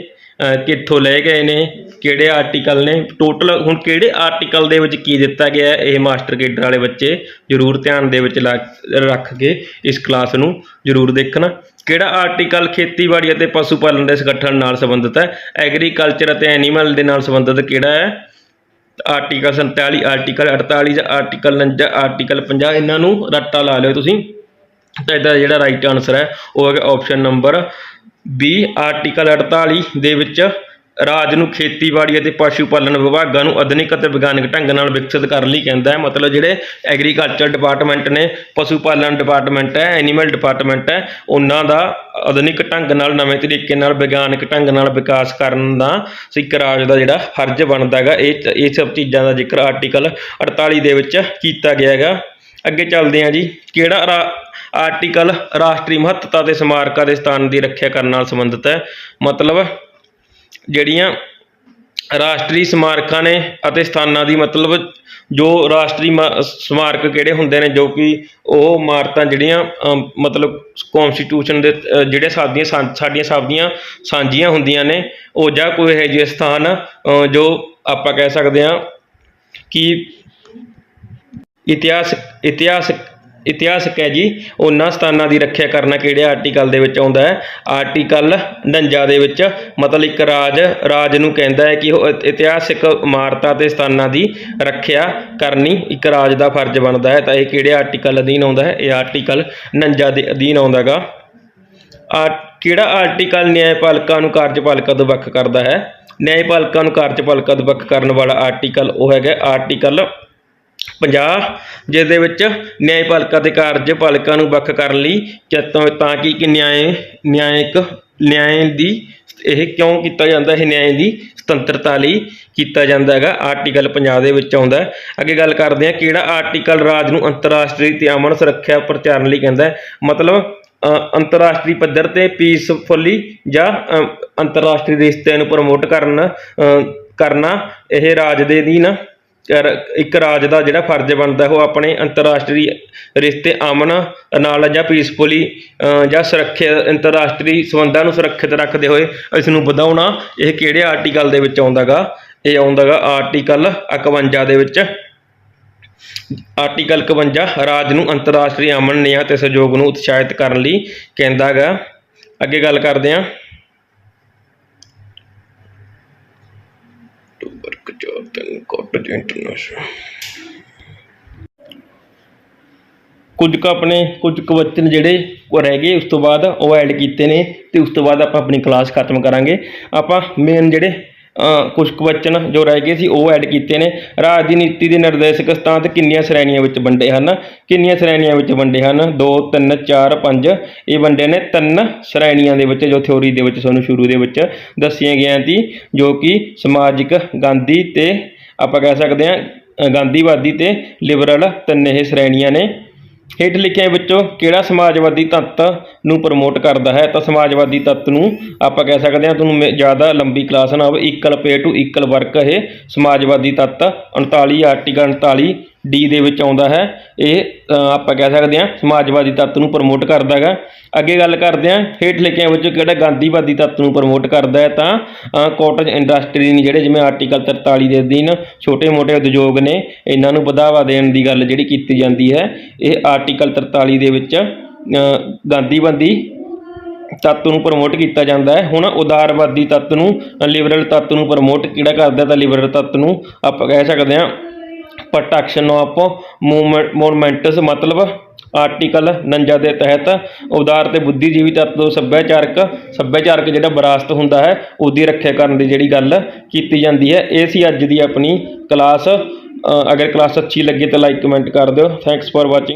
ਕਿੱਥੋਂ ਲਏ ਗਏ ਨੇ, ਕਿਹੜੇ ਆਰਟੀਕਲ ਨੇ ਟੋਟਲ ਹੁਣ ਕਿਹੜੇ ਆਰਟੀਕਲ ਦੇ ਵਿੱਚ ਕੀ ਦਿੱਤਾ ਗਿਆ ਇਹ ਮਾਸਟਰ ਕੇਡਰ ਵਾਲੇ ਬੱਚੇ ਜ਼ਰੂਰ ਧਿਆਨ ਦੇ ਵਿੱਚ ਲਾ- ਰੱਖ ਕੇ ਇਸ ਕਲਾਸ ਨੂੰ ਜ਼ਰੂਰ ਦੇਖਣਾ। ਕਿਹੜਾ ਆਰਟੀਕਲ ਖੇਤੀਬਾੜੀ ਅਤੇ ਪਸ਼ੂ ਪਾਲਣ ਦੇ ਸੰਗਠਨ ਨਾਲ ਸੰਬੰਧਿਤ ਹੈ ਐਗਰੀਕਲਚਰ ਅਤੇ ਐਨੀਮਲ ਦੇ ਨਾਲ ਸੰਬੰਧਿਤ ਕਿਹੜਾ ਹੈ ਆਰਟੀਕਲ 47 ਆਰਟੀਕਲ 48 ਜਾਂ ਆਰਟੀਕਲ 49 ਆਰਟੀਕਲ 50 ਇਹਨਾਂ ਨੂੰ ਰੱਟਾ ਲਾ ਲਿਓ ਤੁਸੀਂ। ਤਾਂ ਇਹਦਾ ਜਿਹੜਾ ਰਾਈਟ ਆਨਸਰ ਹੈ, ਉਹ ਹੈਗਾ ਆਪਸ਼ਨ ਨੰਬਰ ਬੀ ਆਰਟੀਕਲ 48 ਦੇ ਵਿੱਚ ਰਾਜ ਨੂੰ ਖੇਤੀਬਾੜੀ ਅਤੇ ਪਸ਼ੂ ਪਾਲਣ ਵਿਭਾਗਾਂ ਨੂੰ ਆਧੁਨਿਕ ਅਤੇ ਵਿਗਿਆਨਕ ਢੰਗ ਨਾਲ ਵਿਕਸਿਤ ਕਰਨ ਲਈ ਕਹਿੰਦਾ ਹੈ। ਮਤਲਬ ਜਿਹੜੇ ਐਗਰੀਕਲਚਰ ਡਿਪਾਰਟਮੈਂਟ ਨੇ, ਪਸ਼ੂ ਪਾਲਣ ਡਿਪਾਰਟਮੈਂਟ ਹੈ ਐਨੀਮਲ ਡਿਪਾਰਟਮੈਂਟ ਹੈ, ਉਹਨਾਂ ਦਾ ਆਧੁਨਿਕ ਢੰਗ ਨਾਲ, ਨਵੇਂ ਤਰੀਕੇ ਨਾਲ, ਵਿਗਿਆਨਕ ਢੰਗ ਨਾਲ ਵਿਕਾਸ ਕਰਨ ਦਾ ਸਿੱਖ ਰਾਜ ਦਾ ਜਿਹੜਾ ਫਰਜ਼ ਬਣਦਾ ਹੈਗਾ। ਇਹ ਇਹ ਸਭ ਚੀਜ਼ਾਂ ਦਾ ਜ਼ਿਕਰ ਆਰਟੀਕਲ 48 ਦੇ ਵਿੱਚ ਕੀਤਾ ਗਿਆ ਹੈਗਾ। ਅੱਗੇ ਚੱਲਦੇ ਹਾਂ ਜੀ। ਕਿਹੜਾ ਰਾ- ਆਰਟੀਕਲ ਰਾਸ਼ਟਰੀ ਮਹੱਤਤਾ ਦੇ ਸਮਾਰਕਾਂ ਦੇ ਸਥਾਨ ਦੀ ਰੱਖਿਆ ਕਰਨ ਨਾਲ ਸੰਬੰਧਿਤ ਹੈ? ਮਤਲਬ ਜਿਹੜੀਆਂ ਰਾਸ਼ਟਰੀ ਸਮਾਰਕਾਂ ਨੇ ਅਤੇ ਸਥਾਨਾਂ ਦੀ ਮਤਲਬ ਜੋ ਰਾਸ਼ਟਰੀ ਮਾ- ਸਮਾਰਕ ਕਿਹੜੇ ਹੁੰਦੇ ਨੇ ਜੋ ਕਿ ਉਹ ਇਮਾਰਤਾਂ ਜਿਹੜੀਆਂ ਮਤਲਬ ਕਨਸਟੀਟਿਊਸ਼ਨ ਦੇ ਜਿਹੜੇ ਸਾਡੀਆਂ ਸਾਂ- ਸਾਡੀਆਂ ਸਭ ਦੀਆਂ ਸਾਂਝੀਆਂ ਹੁੰਦੀਆਂ ਨੇ, ਉਹ ਜਾਂ ਕੋਈ ਇਹੋ ਜਿਹੇ ਸਥਾਨ ਜੋ ਆਪਾਂ ਕਹਿ ਸਕਦੇ ਹਾਂ ਕਿ ਇਤਿਹਾਸ ਇਤਿਹਾਸ ਇਤਿਹਾਸਕ ਹੈ ਜੀ। ਉਹਨਾਂ ਸਥਾਨਾਂ ਦੀ ਰੱਖਿਆ ਕਰਨਾ ਕਿਹੜੇ ਆਰਟੀਕਲ ਦੇ ਵਿੱਚ ਆਉਂਦਾ ਹੈ? ਆਰਟੀਕਲ 49 ਦੇ ਵਿੱਚ ਮਤਲਬ ਇੱਕ ਰਾਜ ਰਾਜ ਨੂੰ ਕਹਿੰਦਾ ਹੈ ਕਿ ਉਹ ਇਤ- ਇਤਿਹਾਸਕ ਇਮਾਰਤਾਂ ਤੇ ਸਥਾਨਾਂ ਦੀ ਰੱਖਿਆ ਕਰਨੀ ਇੱਕ ਰਾਜ ਦਾ ਫਰਜ਼ ਬਣਦਾ ਹੈ। ਤਾਂ ਇਹ ਕਿਹੜੇ ਆਰਟੀਕਲ ਅਧੀਨ ਆਉਂਦਾ ਹੈ? ਇਹ ਆਰਟੀਕਲ 49 ਦੇ ਅਧੀਨ ਆਉਂਦਾ ਗਾ ਆ, ਕਿਹੜਾ ਆਰਟੀਕਲ ਨਿਆਂਪਾਲਕਾਂ ਨੂੰ ਕਾਰਜਪਾਲਿਕਾ ਤੋਂ ਵੱਖ ਕਰਦਾ ਹੈ? ਨਿਆਂਪਾਲਕਾਂ ਨੂੰ ਕਾਰਜਪਾਲਿਕਾ ਤੋਂ ਵੱਖ ਕਰਨ ਵਾਲਾ ਆਰਟੀਕਲ ਉਹ ਹੈਗਾ। ਆਰਟੀਕਲ 50 ਜਿਸ ਦੇ ਵਿੱਚ ਨਿਆਂਪਾਲਿਕਾ ਤੇ ਕਾਰਜਪਾਲਿਕਾ ਨੂੰ ਵੱਖ ਕਰਨ ਲਈ ਕਿਤੋਂ, ਤਾਂ ਕਿ ਕਿ ਨਿਆਂ ਨਿਆਂਇਕ ਨਿਆਂ ਦੀ, ਇਹ ਕਿਉਂ ਕੀਤਾ ਜਾਂਦਾ, ਇਹ ਨਿਆਂ ਦੀ ਸੁਤੰਤਰਤਾ ਲਈ ਕੀਤਾ ਜਾਂਦਾ ਹੈਗਾ। ਆਰਟੀਕਲ 50 ਦੇ ਵਿੱਚ ਆਉਂਦਾ ਅੱਗੇ ਗੱਲ ਕਰਦੇ ਹਾਂ, ਕਿਹੜਾ ਆਰਟੀਕਲ ਰਾਜ ਨੂੰ ਅੰਤਰਰਾਸ਼ਟਰੀ ਤੇ ਅਮਨ ਸੁਰੱਖਿਆ ਪ੍ਰਚਾਰਨ ਲਈ ਕਹਿੰਦਾ ਮਤਲਬ ਅੰਤਰਰਾਸ਼ਟਰੀ ਪੱਧਰ ਤੇ ਪੀਸਫੁਲੀ ਜਾਂ ਅੰਤਰਰਾਸ਼ਟਰੀ ਰਿਸ਼ਤਿਆਂ ਨੂੰ ਪ੍ਰਮੋਟ ਕਰਨ ਕਰਨਾ, ਇਹ ਰਾਜ ਦੇ ਅਧੀਨ ਇੱਕ ਰਾਜ ਦਾ ਜਿਹੜਾ ਫਰਜ਼ ਬਣਦਾ, ਉਹ ਆਪਣੇ ਅੰਤਰਰਾਸ਼ਟਰੀ ਰਿਸ਼ਤੇ ਅਮਨ ਨਾਲ ਜਾਂ ਪੀਸਫੁਲੀ ਜਾਂ ਸੁਰੱਖਿਅਤ, ਅੰਤਰਰਾਸ਼ਟਰੀ ਸੰਬੰਧਾਂ ਨੂੰ ਸੁਰੱਖਿਅਤ ਰੱਖਦੇ ਹੋਏ ਇਸ ਨੂੰ ਵਧਾਉਣਾ, ਇਹ ਕਿਹੜੇ ਆਰਟੀਕਲ ਦੇ ਵਿੱਚ ਆਉਂਦਾਗਾ ਇਹ ਆਉਂਦਾਗਾ ਆਰਟੀਕਲ 51 ਦੇ ਵਿੱਚ। ਆਰਟੀਕਲ 51 ਰਾਜ ਨੂੰ ਅੰਤਰਰਾਸ਼ਟਰੀ ਅਮਨ ਨਿਆਂ ਤੇ ਸਹਿਯੋਗ ਨੂੰ ਉਤਸ਼ਾਹਿਤ ਕਰਨ ਲਈ ਕਹਿੰਦਾ ਹੈਗਾ ਅੱਗੇ ਗੱਲ ਕਰਦੇ ਹਾਂ ਵਰਕ ਚਾਰਟਨ ਕਾਟੇਜ ਇੰਟਰਨੈਸ਼ਨਲ ਕੁਝ ਕੁ ਆਪਣੇ, ਕੁਝ ਕੁ ਵਚਨ ਜਿਹੜੇ ਉਹ ਰਹਿ ਗਏ, ਉਸ ਤੋਂ ਬਾਅਦ ਉਹ ਐਡ ਕੀਤੇ ਨੇ ਤੇ ਉਸ ਤੋਂ ਬਾਅਦ ਆਪਾਂ ਆਪਣੀ ਕਲਾਸ ਖਤਮ ਕਰਾਂਗੇ। ਆਪਾਂ ਮੇਨ ਜਿਹੜੇ ਕੁਝ ਕੁ ਜੋ ਰਹਿ ਗਏ ਸੀ, ਉਹ ਐਡ ਕੀਤੇ ਨੇ। ਰਾਜ ਦੀ ਨੀਤੀ ਦੇ ਨਿਰਦੇਸ਼ਕ ਸਥਾਨ ਕਿੰਨੀਆਂ ਸ਼੍ਰੇਣੀਆਂ ਵਿੱਚ ਵੰਡੇ ਹਨ? ਕਿੰਨੀਆਂ ਸ਼੍ਰੇਣੀਆਂ ਵਿੱਚ ਵੰਡੇ ਹਨ? 2 3 4 5 ਇਹ ਵੰਡੇ ਨੇ ਤਿੰਨ ਸ਼੍ਰੇਣੀਆਂ ਦੇ ਵਿੱਚ, ਜੋ ਥਿਉਰੀ ਦੇ ਵਿੱਚ ਤੁਹਾਨੂੰ ਸ਼ੁਰੂ ਦੇ ਵਿੱਚ ਦੱਸੀਆਂ ਗਈਆਂ ਸੀ, ਜੋ ਕਿ ਸਮਾਜਿਕ ਗਾਂਧੀ ਤੇ ਆਪਾਂ ਕਹਿ ਸਕਦੇ ਹਾਂ ਗਾਂਧੀਵਾਦੀ ਤੇ ਲਿਬਰਲ ਤਿੰਨ ਇਹ ਸ਼੍ਰੇਣੀਆਂ ਨੇ। ਹੇਠ ਲਿਖਿਆਂ ਵਿੱਚੋਂ ਕਿਹੜਾ ਸਮਾਜਵਾਦੀ ਤੱਤ ਨੂੰ ਪ੍ਰਮੋਟ ਕਰਦਾ ਹੈ? ਤਾਂ ਸਮਾਜਵਾਦੀ ਤੱਤ ਨੂੰ ਆਪਾਂ ਕਹਿ ਸਕਦੇ ਹਾਂ, ਤੁਹਾਨੂੰ ਮੇ- ਜ਼ਿਆਦਾ ਲੰਬੀ ਕਲਾਸ ਨਾ ਹੋਵੇ ਇਕਲ ਪੇ ਟੂ ਇਕਲ ਵਰਕ ਇਹ। ਸਮਾਜਵਾਦੀ ਤੱਤ 39 ਆਰਟੀਕਲ 39 ਡੀ ਦੇ ਵਿੱਚ ਆਉਂਦਾ ਹੈ। ਇਹ ਆਪਾਂ ਕਹਿ ਸਕਦੇ ਹਾਂ ਸਮਾਜਵਾਦੀ ਤੱਤ ਨੂੰ ਪ੍ਰਮੋਟ ਕਰਦਾ ਹੈਗਾ। ਅੱਗੇ ਗੱਲ ਕਰਦੇ ਹਾਂ, ਹੇਠ ਲਿਖਿਆਂ ਵਿੱਚੋਂ ਕਿਹੜਾ ਗਾਂਧੀਵਾਦੀ ਤੱਤ ਨੂੰ ਪ੍ਰਮੋਟ ਕਰਦਾ ਹੈ ਤਾਂ ਕਾਟੇਜ ਇੰਡਸਟਰੀ ਨੇ ਜਿਹੜੇ ਜਿਵੇਂ ਆਰਟੀਕਲ 43 ਦੇ ਅਧੀਨ ਛੋਟੇ-ਮੋਟੇ ਉਦਯੋਗ ਨੇ, ਇਹਨਾਂ ਨੂੰ ਵਧਾਵਾ ਦੇਣ ਦੀ ਗੱਲ ਜਿਹੜੀ ਕੀਤੀ ਜਾਂਦੀ ਹੈ। ਇਹ ਆਰਟੀਕਲ 43 ਦੇ ਵਿੱਚ ਗਾਂਧੀਵਾਦੀ ਤੱਤ ਨੂੰ ਪ੍ਰਮੋਟ ਕੀਤਾ ਜਾਂਦਾ ਹੈ। ਹੁਣ ਉਦਾਰਵਾਦੀ ਤੱਤ ਨੂੰ ਲਿਬਰਲ ਤੱਤ ਨੂੰ ਪ੍ਰਮੋਟ ਕਿਹੜਾ ਕਰਦਾ ਤਾਂ ਲਿਬਰਲ ਤੱਤ ਨੂੰ ਆਪਾਂ ਕਹਿ ਸਕਦੇ ਹਾਂ ਪ੍ਰੋਟੈਕਸ਼ਨ ਆਫ ਮੂਵਮੈਂਟਸ ਮਤਲਬ ਆਰਟੀਕਲ 49 ਦੇ ਤਹਿਤ ਉਦਾਰ ਤੇ ਬੁੱਧੀਜੀਵੀ ਤੱਤ ਤੋਂ ਸੱਭਿਆਚਾਰਕ ਸੱਭਿਆਚਾਰਕ ਜਿਹੜਾ ਵਿਰਾਸਤ ਹੁੰਦਾ ਹੈ, ਉਹਦੀ ਰੱਖਿਆ ਕਰਨ ਦੀ ਜਿਹੜੀ ਗੱਲ ਕੀਤੀ ਜਾਂਦੀ ਹੈ। ਇਹ ਸੀ ਅੱਜ ਦੀ ਆਪਣੀ ਕਲਾਸ ਅਗਰ ਕਲਾਸ ਅੱਛੀ ਲੱਗੀ ਤਾਂ ਲਾਈਕ ਕਮੈਂਟ ਕਰ ਦਿਓ। Thanks for watching